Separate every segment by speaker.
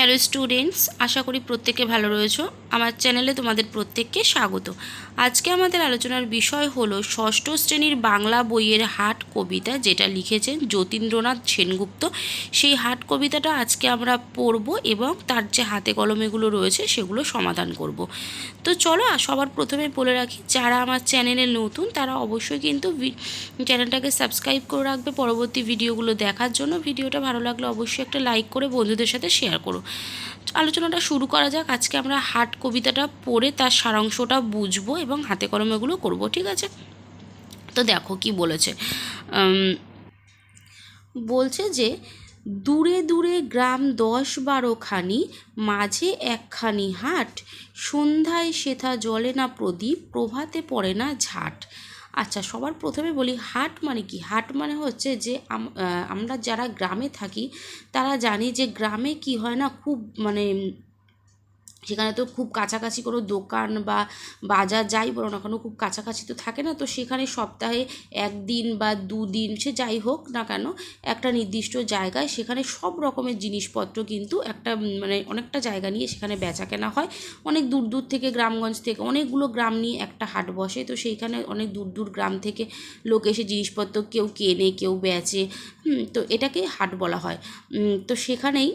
Speaker 1: Hello students, আশা করি প্রত্যেকে ভালো রয়েছো। আমার চ্যানেলে তোমাদের প্রত্যেককে স্বাগত। আজকে আমাদের আলোচনার বিষয় হলো ষষ্ঠ শ্রেণির বাংলা বইয়ের হাট কবিতা, যেটা লিখেছেন যতীন্দ্রনাথ সেনগুপ্ত। সেই হাট কবিতাটা আজকে আমরা পড়ব এবং তার যে হাতে কলমেগুলো রয়েছে সেগুলো সমাধান করব। তো চলো সবার প্রথমে বলে রাখি, যারা আমার চ্যানেলে নতুন, তারা অবশ্যই কিন্তু চ্যানেলটাকে সাবস্ক্রাইব করে রাখবে। পরবর্তী ভিডিওগুলো দেখার জন্য ভিডিওটা ভালো লাগলে অবশ্যই একটা লাইক করে বন্ধুদের সাথে শেয়ার করো। আলোচনাটা শুরু করা যাক। আজকে আমরা হাট কবিতাটা পড়ে তার সারাংশটা বুঝব এবং হাতে কলমেগুলো করব, ঠিক আছে? তো দেখো কি বলেছে। বলছে যে, দূরে দূরে গ্রাম দশ বারোখানি মাঝে একখানি হাট, সন্ধ্যায় সেথা জ্বলে না প্রদীপ, প্রভাতে পড়ে না ঝাট। আচ্ছা সবার প্রথমে বলি হাট মানে কি? হাট মানে হচ্ছে যে আমরা যারা গ্রামে থাকি, তারা জানি যে গ্রামে কি হয় না, খুব মানে সেখানে তো খুব কাছাকাছি কোনো দোকান বা বাজার যাই বলো না কেন, খুব কাছাকাছি তো থাকে না। তো সেখানে সপ্তাহে একদিন বা দুদিন সে যাই হোক না কেন, একটা নির্দিষ্ট জায়গায় সেখানে সব রকমের জিনিসপত্র কিন্তু একটা মানে অনেকটা জায়গা নিয়ে সেখানে বেচা কেনা হয়। অনেক দূর দূর থেকে গ্রামগঞ্জ থেকে অনেকগুলো গ্রাম নিয়ে একটা হাট বসে। তো সেইখানে অনেক দূর দূর গ্রাম থেকে লোক এসে জিনিসপত্র কেউ কেনে, কেউ বেচে তো এটাকে হাট বলা হয়। তো সেখানেই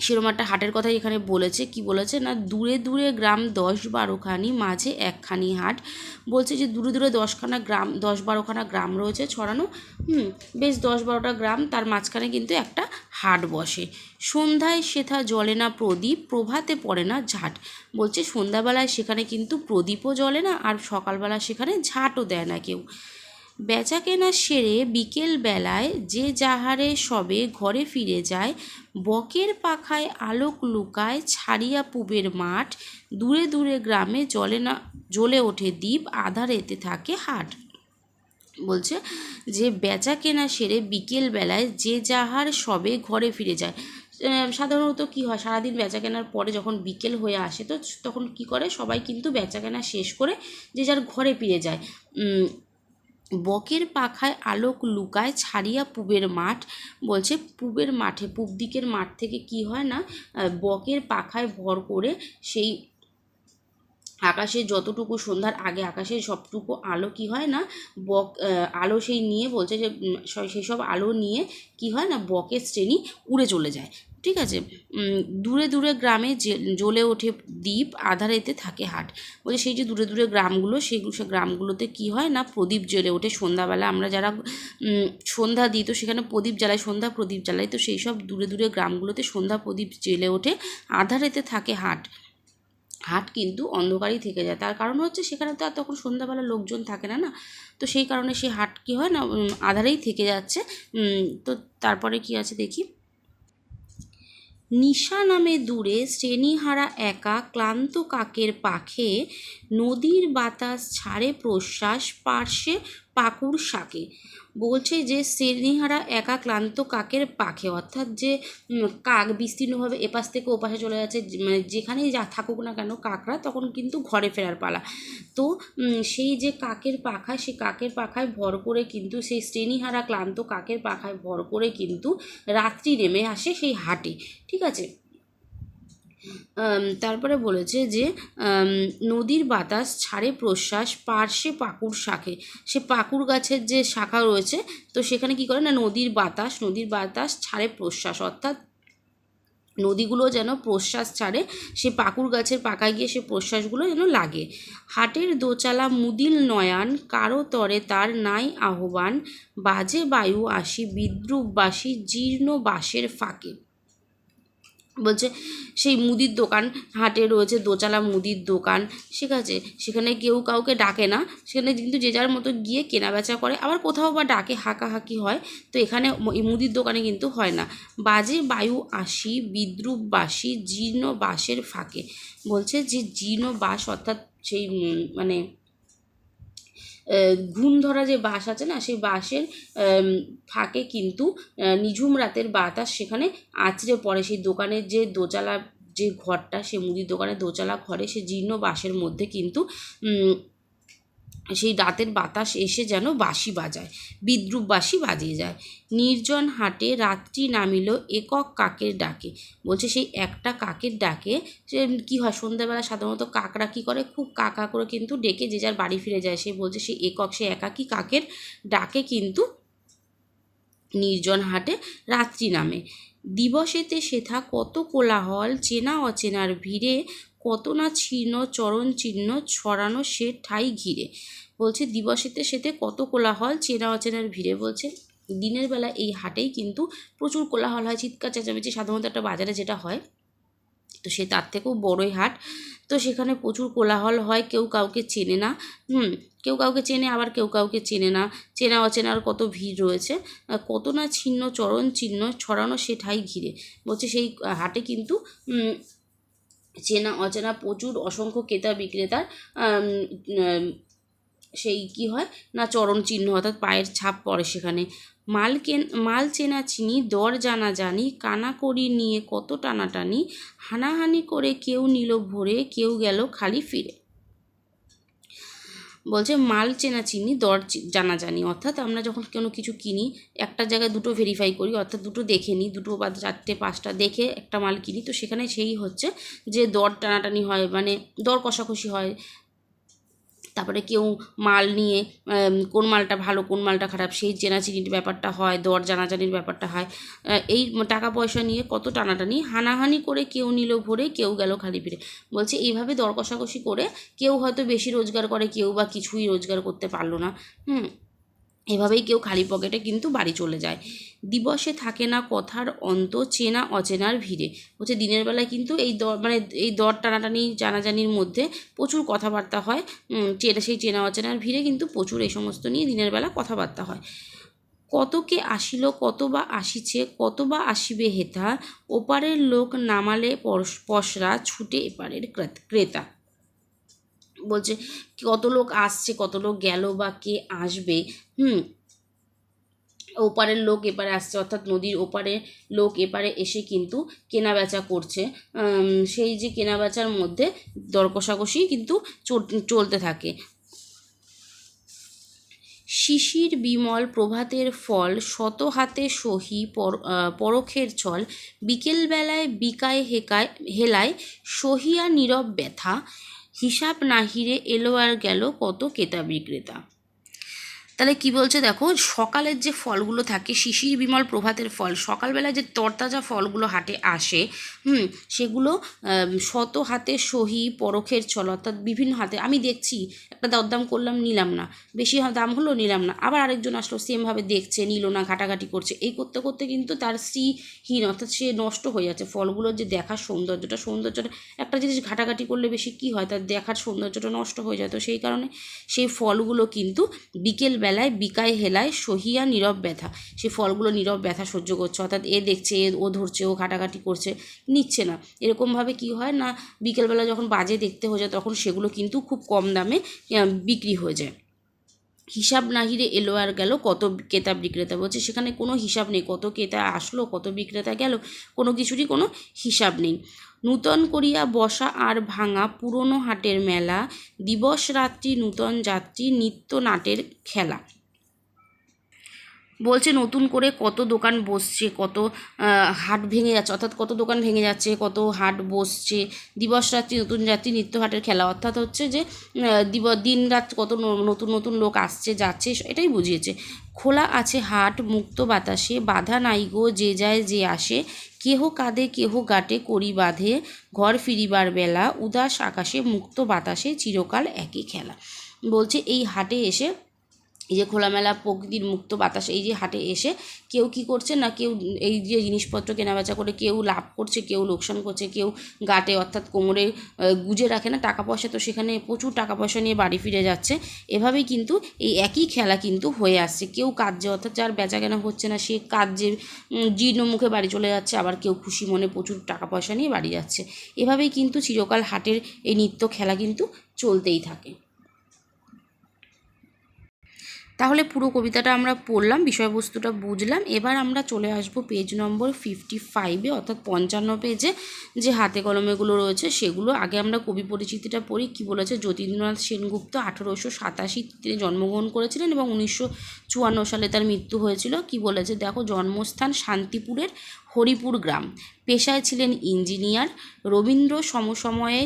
Speaker 1: সেরকম একটা হাটের কথাই এখানে বলেছে। কি বলেছে? না, দূরে দূরে গ্রাম দশ বারোখানি মাঝে একখানি হাট। বলছে যে, দূরে দূরে দশখানা গ্রাম, দশ বারোখানা গ্রাম রয়েছে ছড়ানো। হুম, বেশ দশ বারোটা গ্রাম, তার মাঝখানে কিন্তু একটা হাট বসে। সন্ধ্যায় সেথা জলে না প্রদীপ, প্রভাতে পড়ে না ঝাট। বলছে, সন্ধ্যাবেলায় সেখানে কিন্তু প্রদীপও জ্বলে না, আর সকালবেলা সেখানে ঝাটও দেয় না কেউ। বেচা কেনা সেরে বিকেল বেলায় যে যাহারে সবে ঘরে ফিরে যায়, বকের পাখায় আলোক লুকায় ছাড়িয়া পুবের মাঠ, দূরে দূরে গ্রামে জলে না, জ্বলে ওঠে দ্বীপ আধারেতে থাকে হাট। বলছে যে বেচা কেনা সেরে বিকেল বেলায় যে যাহার সবে ঘরে ফিরে যায়। সাধারণত কি হয়, সারাদিন বেচা কেনার পরে যখন বিকেল হয়ে আসে, তো তখন কি করে? সবাই কিন্তু বেচা কেনা শেষ করে যে যার ঘরে ফিরে যায়। বকের পাখায় আলোক লুকায় ছাড়িয়া পুবের মাঠ বলছে, পুবের মাঠে, পূব দিকের মাঠ থেকে কি হয় না বকের পাখায় ভর করে সেই আকাশে যতটুকু সন্ধ্যার আগে আকাশে সবটুকু আলো কি হয় না, বক আলো সেই নিয়ে বলছে যে সেই সব আলো নিয়ে কি হয় না, বকের শ্রেণি উড়ে চলে যায়। ঠিক আছে? দূরে দূরে গ্রামে জ্বলে ওঠে দ্বীপ আধারেতে থাকে হাট। বলছে সেই যে দূরে দূরে গ্রামগুলো সেগুলো সে গ্রামগুলোতে কি হয় না, প্রদীপ জ্বলে ওঠে সন্ধ্যাবেলা। আমরা যারা সন্ধ্যা দিই তো সেখানে প্রদীপ জ্বালাই, সন্ধ্যা প্রদীপ জ্বালাই। তো সেই সব দূরে দূরে গ্রামগুলোতে সন্ধ্যা প্রদীপ জ্বেলে ওঠে আধারেতে থাকে হাট। হাট কিন্তু অন্ধকারই থেকে যায়। তার কারণ হচ্ছে সেখানে তো আর তখন সন্ধ্যাবেলা লোকজন থাকে না না? তো সেই কারণে সেই হাট কী হয় না আধারেই থেকে যাচ্ছে। তো তারপরে কি আছে দেখি? নিশা নামে দূরে শ্রেণীহারা একা ক্লান্ত কাকের পাখে নদীর বাতাস ছাড়ে প্রশ্বাস পার্শ্বে পাকুর শাকে। বলছে যে শ্রেণীহারা একা ক্লান্ত কাকের পাখে। অর্থাৎ যে কাক বিস্তীর্ণভাবে এপাশ থেকে ওপাশে চলে যাচ্ছে মানে যেখানেই যা থাকুক না কেন কাকরা তখন কিন্তু ঘরে ফেরার পালা। তো সেই যে কাকের পাখা সেই কাকের পাখায় ভর করে কিন্তু, সেই শ্রেণীহারা ক্লান্ত কাকের পাখায় ভর করে কিন্তু রাত্রি নেমে আসে সেই হাটে। ঠিক আছে? তারপরে বলেছে যে নদীর বাতাস ছাড়ে প্রশ্বাস পার্শ্বে পাকুর শাখে। সে পাকুর গাছের যে শাখা রয়েছে, তো সেখানে কি করে না, নদীর বাতাস নদীর বাতাস ছাড়ে প্রশ্বাস। অর্থাৎ নদীগুলো যেন প্রশ্বাস ছাড়ে, সে পাকুর গাছের পাকায় গিয়ে সে প্রশ্বাসগুলো যেন লাগে। হাটের দোচালা মুদিল নয়ান, কারও তরে তার নাই আহ্বান। বাজে বায়ু আসি বিদ্রুপবাসী, জীর্ণ বাঁশের ফাঁকে। বলছে, সেই মুদির দোকান, হাটে রয়েছে দোচালা মুদির দোকান, ঠিক আছে? সেখানে কেউ কাউকে ডাকে না। সেখানে কিন্তু যে যার মতো গিয়ে কেনাবেচা করে। আবার কোথাও বা ডাকে, হাঁকাহাঁকি হয়। তো এখানে এই মুদির দোকানে কিন্তু হয় না। বাজে বায়ু আসি, বিদ্রুপ বাসি, জীর্ণ বাঁশের ফাঁকে। বলছে যে জীর্ণ বাঁশ অর্থাৎ সেই মানে ঘুণ ধরা যে বাস আছে না, সেই বাসের ফাঁকে কিন্তু নিঝুম রাতের বাতাস সেখানে আছড়ে পড়ে। সেই দোকানের যে দোচালা, যে ঘরটা সে মুদির দোকানে দোচালা ঘরে, সে জীর্ণ বাসের মধ্যে কিন্তু সেই রাতের বাতাস এসে যেন বাঁশি বাজায়, বিদ্রুপ বাঁশি বাজিয়ে যায়। নির্জন হাটে রাত্রি নামিল একক কাকের ডাকে। বলছে, সেই একটা কাকের ডাকে, সে কী হয়, সন্ধ্যাবেলা সাধারণত কাকরা কী করে? খুব কাকা করে কিন্তু ডেকে যে যার বাড়ি ফিরে যায়। সে বলছে, সেই একক, সে একাকী কাকের ডাকে কিন্তু নির্জন হাটে রাত্রি নামে। দিবসেতে সেথা কত কোলাহল, চেনা অচেনার ভিড়ে কত না ছিন্ন চরণ চিহ্ন ছড়ানো সে ঠাই ঘিরে। বলছে, দিবসেতে সেতে কত কোলাহল চেনা অচেনার ভিড়ে। বলছে, দিনের বেলা এই হাটেই কিন্তু প্রচুর কোলাহল হয়, চিৎকার, চেঁচামেচি, সাধারণত একটা বাজারে যেটা হয়, তো সে তার থেকেও বড়ই হাট। তো সেখানে প্রচুর কোলাহল হয়, কেউ কাউকে চেনে না। হুম, কেউ কাউকে চেনে, আবার কেউ কাউকে চেনে না। চেনা অচেনার কত ভিড় রয়েছে। কত না ছিন্ন চরণ চিহ্ন ছড়ানো সে ঠাই ঘিরে। বলছে, সেই হাটে কিন্তু চেনা, অচেনা, প্রচুর অসংখ্য ক্রেতা বিক্রেতার সেই কি হয় না চরণ চিহ্ন অর্থাৎ পায়ের ছাপ পড়ে সেখানে। মাল কেন, মাল চেনা চিনি, দর জানা জানি, কানা করি নিয়ে কত টানাটানি, হানাহানি করে কেউ নিল ভরে, কেউ গেল খালি ফিরে। বলছে মাল চেনা চিনি, দর জানা জানি। অর্থাৎ আমরা যখন কোনো কিছু কিনি, একটা জায়গায় দুটো ভেরিফাই করি, অর্থাৎ দুটো দেখে নিই, দুটো বা চারটে, পাঁচটা দেখে একটা মাল কিনি, তো সেখানে সেই হচ্ছে যে দর টানাটানি হয় মানে দর কষাকষি হয়। তারপরে কেউ মাল নিয়ে কোন মালটা ভালো, কোন মালটা খারাপ, সেই চেনাচিনির ব্যাপারটা হয়, দর জানাজানির ব্যাপারটা হয়। এই টাকা পয়সা নিয়ে কত টানাটানি, হানাহানি করে কেউ নিল ভরে, কেউ গেল খালি ফিরে বলছে, এইভাবে দর কষাকষি করে কেউ হয়তো বেশি রোজগার করে, কেউ বা কিছুই রোজগার করতে পারল না। হুম এভাবেই কেউ খালি পকেটে কিন্তু বাড়ি চলে যায়। দিবসে থাকে না কথার অন্ত, চেনা অচেনার ভিড়ে। হচ্ছে দিনের বেলায় কিন্তু এই দর মানে এই দর টানাটানি, জানাজানির মধ্যে প্রচুর কথাবার্তা হয়। চেনা, সেই চেনা অচেনার ভিড়ে কিন্তু প্রচুর এই সমস্ত নিয়ে দিনের বেলা কথাবার্তা হয়। কত কে আসিল, কত বা আসিছে, কত বা আসিবে হেথা, ওপারের লোক নামালে পসরা ছুটে এপারের ক্রেতা। বলছে, কত লোক আসছে, কত লোক গেল বা কে আসবে? হুম। ওপারের লোক এপারে আসছে, অর্থাৎ নদীর ওপারে লোক এপারে এসে কিন্তু কেনা বেচা করছে সেই যে কেনা বেচার মধ্যে দর কষাকষি কিন্তু চল- চলতে থাকে। শিশির বিমল প্রভাতের ফল শত হাতে সহি পর পরখের ছল। বিকেলবেলায় বিকায় হেকায়, হেলায় সহিয়া নীরব ব্যথা। হিসাব নাহিরে এলো আর গেল কত কেতা বিক্রেতা। তাহলে কি বলছে দেখো, সকালের যে ফলগুলো থাকে, শিশির বিমল প্রভাতের ফল, সকালবেলা যে তরতাজা ফলগুলো হাটে আসে, হুম, সেগুলো শত হাতে সহি, পরখের ছল, অর্থাৎ বিভিন্ন হাতে, আমি দেখছি, একটা দরদাম করলাম, নিলাম না। বেশি দাম হলো, নিলাম না। আবার আরেকজন আসলো, সেমভাবে দেখছে, নিল না, ঘাটাঘাটি করছে। এই করতে করতে কিন্তু তার শ্রীহীন অর্থাৎ সে নষ্ট হয়ে যাচ্ছে। ফলগুলোর যে দেখার সৌন্দর্যটা সৌন্দর্যটা, একটা জিনিস ঘাটাঘাটি করলে বেশি কী হয়? তার দেখার সৌন্দর্যটা নষ্ট হয়ে যায়। তো সেই কারণে সেই ফলগুলো কিন্তু বিকেল বেলায় বিকায় হেলায় সহিয়া নীরব ব্যথা। সে ফলগুলো নীরব ব্যথা সহ্য করছে। অর্থাৎ এ দেখছে, এ, ও ধরছে, ও ঘাটাঘাটি করছে, নিচ্ছে না। এরকমভাবে কি হয় না, বিকেলবেলা যখন বাজে দেখতে হয়ে যায়, তখন সেগুলো কিন্তু খুব কম দামে বিক্রি হয়ে যায়। হিসাব নাহিরে এলো আর গেল কত ক্রেতা বিক্রেতা বলছে, সেখানে কোনো হিসাব নেই। কত ক্রেতা আসলো, কত বিক্রেতা গেল, কোনো কিছুরই কোনো হিসাব নেই। নূতন করিয়া বসা আর ভাঙা পুরনো হাটের মেলা, দিবস রাত্রি নূতন যাত্রী, নিত্য নাটের খেলা। বলছে নতুন করে কত দোকান বসছে, কত হাট ভেঙে যাচ্ছে, অর্থাৎ কত দোকান ভেঙে যাচ্ছে, কত হাট বসছে, দিবস রাত্রি, নতুন যাত্রী নিত্য হাটের খেলা, অর্থাৎ হচ্ছে যে দিব, দিন রাত কত নতুন নতুন লোক আসছে, যাচ্ছে এটাই বুঝিয়েছে। খোলা আছে হাট, মুক্ত বাতাসে, বাধা নাই গো, যে যায়, যে আসে, কেহ কাঁধে কেহ গাটে, করি বাঁধে, ঘর ফিরিবার বেলা, উদাস আকাশে, মুক্ত বাতাসে, চিরকাল একই খেলা। বলছে এই হাটে এসে এই যে খোলামেলা প্রকৃতির মুক্ত বাতাস, এই যে হাটে এসে কেউ কি করছে না কেউ এই যে জিনিসপত্র কেনাবেচা করে কেউ লাভ করছে, কেউ লোকসান করছে, কেউ গাটে অর্থাৎ কোমরে গুজে রাখে না টাকা পয়সা, তো সেখানে প্রচুর টাকা পয়সা নিয়ে বাড়ি ফিরে যাচ্ছে। এভাবেই কিন্তু এই একই খেলা কিন্তু হয়ে আসছে। কেউ কাজে অর্থাৎ যার বেচা কেনা হচ্ছে না, সে কাজে জীর্ণ মুখে বাড়ি চলে যাচ্ছে, আবার কেউ খুশি মনে প্রচুর টাকা পয়সা নিয়ে বাড়ি যাচ্ছে। এভাবেই কিন্তু চিরকাল হাটের এই নিত্য খেলা কিন্তু চলতেই থাকে। তাহলে পুরো কবিতাটা আমরা পড়লাম, বিষয়বস্তুটা বুঝলাম। এবার আমরা চলে আসব পেজ নম্বর ফিফটি ফাইভে অর্থাৎ পঞ্চান্ন পেজে যে হাতে কলমেগুলো রয়েছে, সেগুলো আগে আমরা কবি পরিচিতিটা পড়ি। কী বলেছে? যতীন্দ্রনাথ সেনগুপ্ত আঠেরোশো সাতাশি তিনি জন্মগ্রহণ করেছিলেন এবং উনিশশো চুয়ান্ন সালে তার মৃত্যু হয়েছিল। কি বলেছে? দেখো, জন্মস্থান শান্তিপুরের হরিপুর গ্রাম। পেশায় ছিলেন ইঞ্জিনিয়ার। রবীন্দ্র সমসময়ে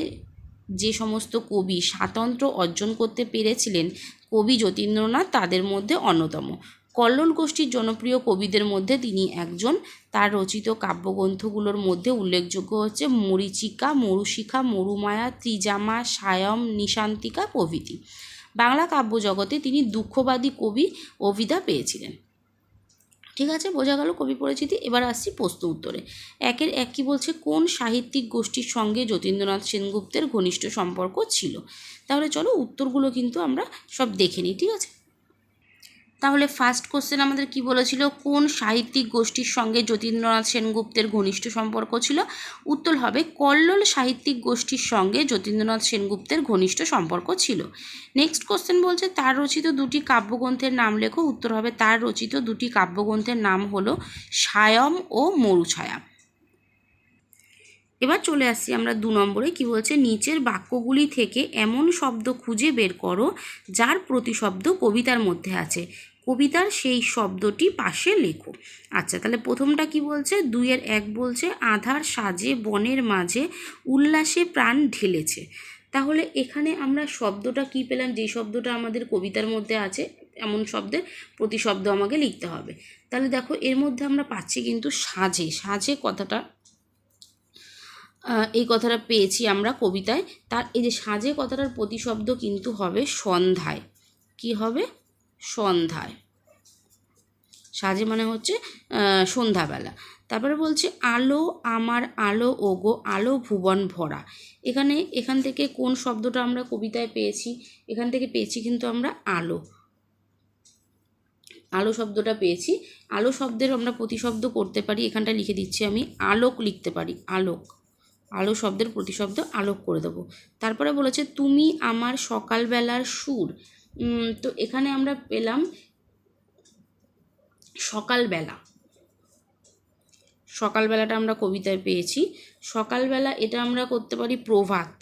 Speaker 1: যে সমস্ত কবি স্বাতন্ত্র্য অর্জন করতে পেরেছিলেন, কবি যতীন্দ্রনাথ তাদের মধ্যে অন্যতম। কল্লোল গোষ্ঠীর জনপ্রিয় কবিদের মধ্যে তিনি একজন। তার রচিত কাব্যগ্রন্থগুলোর মধ্যে উল্লেখযোগ্য হচ্ছে মরীচিকা, মরুশিখা, মরুমায়া, ত্রিজামা, সায়ম, নিশান্তিকা প্রভৃতি। বাংলা কাব্য জগতে তিনি দুঃখবাদী কবি অভিধা পেয়েছিলেন। ঠিক আছে, বোঝা গেল কবি পরিচিতি। এবার আসছি প্রশ্ন উত্তরে। একের এক কি বলছে, কোন সাহিত্যিক গোষ্ঠীর সঙ্গে যতীন্দ্রনাথ সেনগুপ্তের ঘনিষ্ঠ সম্পর্ক ছিল? তাহলে চলো উত্তরগুলো কিন্তু আমরা সব দেখে নিই, ঠিক আছে? তাহলে ফার্স্ট কোশ্চেন আমাদের কি বলেছিল? কোন সাহিত্যিক গোষ্ঠীর সঙ্গে যতীন্দ্রনাথ সেনগুপ্তের ঘনিষ্ঠ সম্পর্ক ছিল? উত্তর হবে, কল্লোল সাহিত্যিক গোষ্ঠীর সঙ্গে যতীন্দ্রনাথ সেনগুপ্তের ঘনিষ্ঠ সম্পর্ক ছিল। নেক্সট কোশ্চেন বলছে, তার রচিত দুটি কাব্যগ্রন্থের নাম লেখো। উত্তর হবে, তার রচিত দুটি কাব্যগ্রন্থের নাম হলো সায়ম ও মরুছায়া। এবার চলে আসছি আমরা দু নম্বরে, কি বলছে, নিচের বাক্যগুলি থেকে এমন শব্দ খুঁজে বের করো, যার প্রতিশব্দ কবিতার মধ্যে আছে। কবিতার সেই শব্দটি পাশে লেখো। আচ্ছা তাহলে প্রথমটা কি বলছে? দুইয়ের এক বলছে, আধার সাজে, বনের মাঝে উল্লাসে প্রাণ ঢেলেছে। তাহলে এখানে আমরা শব্দটা কি পেলাম? যে শব্দটা আমাদের কবিতার মধ্যে আছে, এমন শব্দের প্রতিশব্দ আমাকে লিখতে হবে। তাহলে দেখো, এর মধ্যে আমরা পাচ্ছি কিন্তু সাজে। সাজে কথাটা এই কথাটা পেয়েছি আমরা কবিতায়। তার এই যে সাজে কথাটার প্রতিশব্দ কিন্তু হবে সন্ধ্যায়। কি হবে? সন্ধ্যায়। সাজে মানে হচ্ছে সন্ধ্যাবেলা। তারপরে বলছে, আলো আমার আলো, ওগো আলো ভুবন ভরা। এখানে, এখান থেকে কোন শব্দটা আমরা কবিতায় পেয়েছি? এখান থেকে পেয়েছি কিন্তু আমরা আলো। আলো শব্দটা পেয়েছি। আলো শব্দের আমরা প্রতিশব্দ করতে পারি। এখানটা লিখে দিচ্ছি আমি, আলোক লিখতে পারি, আলোক। আলো শব্দের প্রতিশব্দ আলোক করে দেবো। তারপরে বলেছে, তুমি আমার সকালবেলার সুর। তো এখানে আমরা পেলাম সকালবেলা। সকালবেলাটা আমরা কবিতায় পেয়েছি। সকালবেলা এটা আমরা করতে পারি প্রভাত।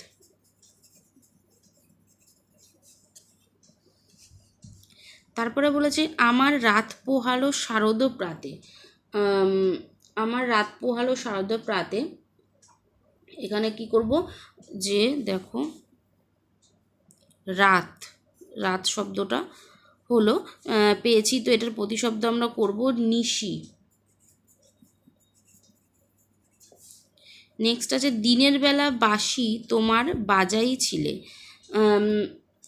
Speaker 1: তারপরে বলেছে, আমার রাত পোহালো শারদ প্রাতে। আমার রাত পোহালো শারদ প্রাতে। এখানে কি করব? যে দেখো, রাত। রাত শব্দটা হলো পেয়েছি তো এটার প্রতিশব্দ আমরা করব নিশি। নেক্সট আছে, দিনের বেলা বাসি তোমার বাজাই ছিলে।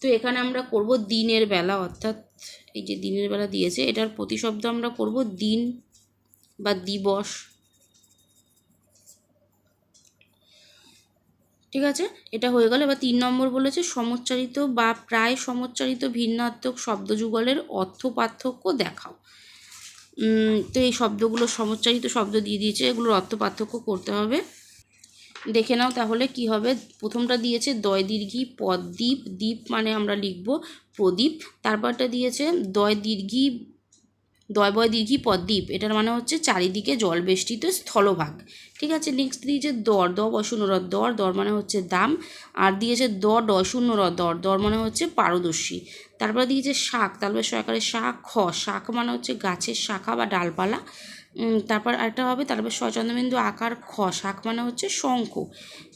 Speaker 1: তো এখানে আমরা করব দিনের বেলা, অর্থাৎ এই যে দিনের বেলা দিয়েছে, এটার প্রতিশব্দ আমরা করব দিন বা দিবস। ঠিক আছে? এটা হয়ে গেল। এবার তিন নম্বর বলেছে, সমচ্চারিত বা প্রায় সমচ্চারিত ভিন্নাত্মক শব্দযুগলের অর্থ পার্থক্য দেখাও। তো এই শব্দগুলো সমচ্চারিত শব্দ দিয়ে দিয়েছে, এগুলোর অর্থ পার্থক্য করতে হবে। দেখে নাও তাহলে কি হবে? প্রথমটা দিয়েছে দয় দীর্ঘি পদ্বীপ দ্বীপ মানে আমরা লিখব প্রদীপ। তারপরটা দিয়েছে দয় দীর্ঘি দয়বয় দীর্ঘি পদ্বীপ এটার মানে হচ্ছে চারিদিকে জলবেষ্টিত স্থলভাগ। ঠিক আছে নেক্সট দিয়েছে দর দ অশূন্য রদ, দর দর মানে হচ্ছে দাম, আর দিয়েছে দ, ড শূন্য রদ, দর দর মানে হচ্ছে পারদর্শী। তারপরে দিয়েছে শাক, তারপরে সরকারের শাক, খ, শাক মানে হচ্ছে গাছের শাখা বা ডালপালা তারপর আরেকটা হবে তারপর স্বচন্দ্রবিন্দু আকার খ, শাক মানে হচ্ছে শঙ্খ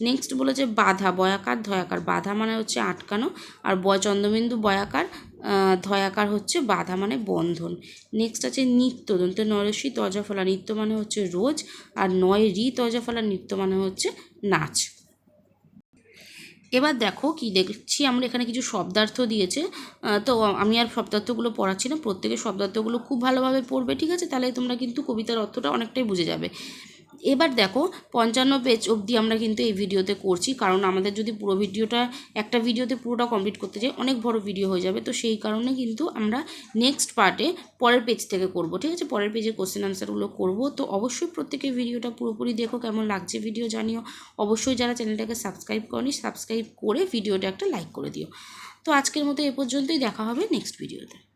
Speaker 1: নেক্সট বলেছে বাধা, বয়াকার, ধয়াকার। বাধা মানে হচ্ছে আটকানো, আর বয় চন্দ্রবিন্দু বয়াকার ধয়াকার হচ্ছে বাধা মানে বন্ধন। নেক্সট আছে নিত্য দন্ত নরসী তজাফলা নিত্য মানে হচ্ছে রোজ, আর নয় রি তজাফলা নিত্য মানে হচ্ছে নাচ। এবার দেখো কি দেখছি, আমরা এখানে কিছু শব্দার্থ দিয়েছে। তো আমি আর শব্দার্থগুলো পড়াচ্ছি না, প্রত্যেকের শব্দার্থগুলো খুব ভালোভাবে পড়বে, ঠিক আছে? তাহলে তোমরা কিন্তু কবিতার অর্থটা অনেকটাই বুঝে যাবে। এবার দেখো, পঞ্চান্ন পেজ অবধি আমরা কিন্তু এই ভিডিওতে করছি। কারণ আমাদের যদি পুরো ভিডিওটা একটা ভিডিওতে পুরোটা কমপ্লিট করতে যাই, অনেক বড় ভিডিও হয়ে যাবে। তো সেই কারণে কিন্তু আমরা নেক্সট পার্টে পরের পেজ থেকে করব, ঠিক আছে? পরের পেজে কোশ্চেন আনসারগুলো করব। তো অবশ্যই প্রত্যেকের ভিডিওটা পুরোপুরি দেখো কেমন লাগছে ভিডিও জানিও। অবশ্যই যারা চ্যানেলটাকে সাবস্ক্রাইব করনি সাবস্ক্রাইব করে ভিডিওটা একটা লাইক করে দিও। তো আজকের মতো এ পর্যন্তই, দেখা হবে নেক্সট ভিডিওতে